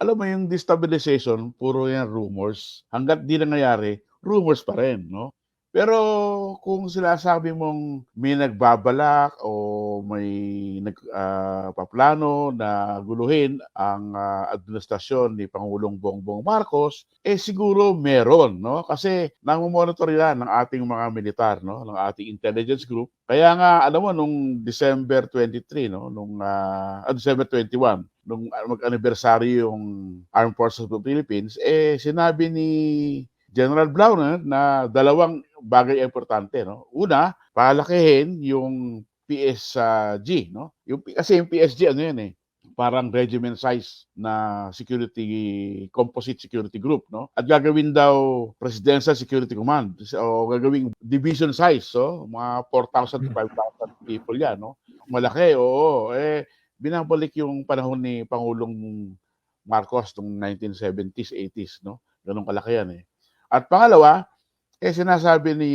Alam mo yung destabilization puro yan rumors, hangga't di nangyayari, rumors pa rin 'no. Pero kung sinasabi mong may nagbabalak o may nag paplano na guluhin ang, ah, administrasyon ni Pangulong Bongbong Marcos, eh, siguro meron 'no, kasi namo-monitor yan ng ating mga militar 'no, ng ating intelligence group. Kaya nga alam mo nung December 23 'no, nung, ah, December 21 nung, ah, mag-anibersaryo yung Armed Forces of the Philippines, eh, sinabi ni General Blau na dalawang bagay importante 'no. Una, palakihin yung PSG 'no, yung kasi yung PSG ano yan, eh, parang regiment size na security composite security group 'no, at gagawin daw Presidential Security Command o gagawing division size so mga 4,000 to 5,000 people yan 'no. Malaki, oo. Eh, binabalik yung panahon ni Pangulong Marcos nung 1970s, 80s 'no, ganun kalaki yan, eh. At pangalawa, eh, sinasabi ni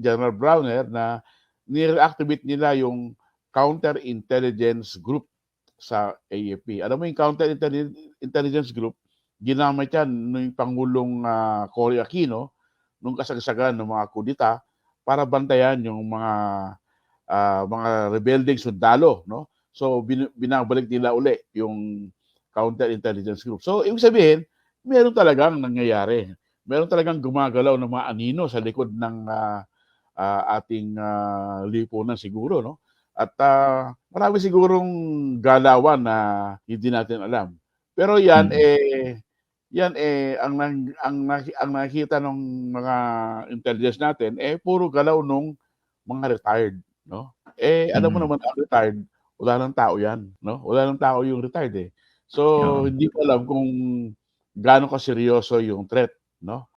General Browner na ni-reactivate nila yung Counter Intelligence Group sa AFP. Alam mo yung Counter Intelli Intelligence Group, ginamit yan ni Pangulong, ah, Cory Aquino nung kasagsagan ng mga kudeta para bantayan yung mga, ah, mga rebeldeng sundalo 'no. So binu binabalik nila uli yung Counter Intelligence Group. So ibig sabihin, meron talagang nangyayari, meron talagang gumagalaw na mga anino sa likod ng, ah, ah, ating, ah, lipunan siguro 'no. At, ah, marami sigurong galawan na hindi natin alam. Pero yan, Mm. eh, yan, eh, ang nang ang naki ang nakikita nung mga intelligence natin, eh, puro galaw nung mga retired 'no. Eh, alam mo Mm. naman ang retired, wala ng tao yan 'no, wala ng tao yung retired, eh. So Oo. hindi ko alam kung gaano kaseryoso yung threat 'no.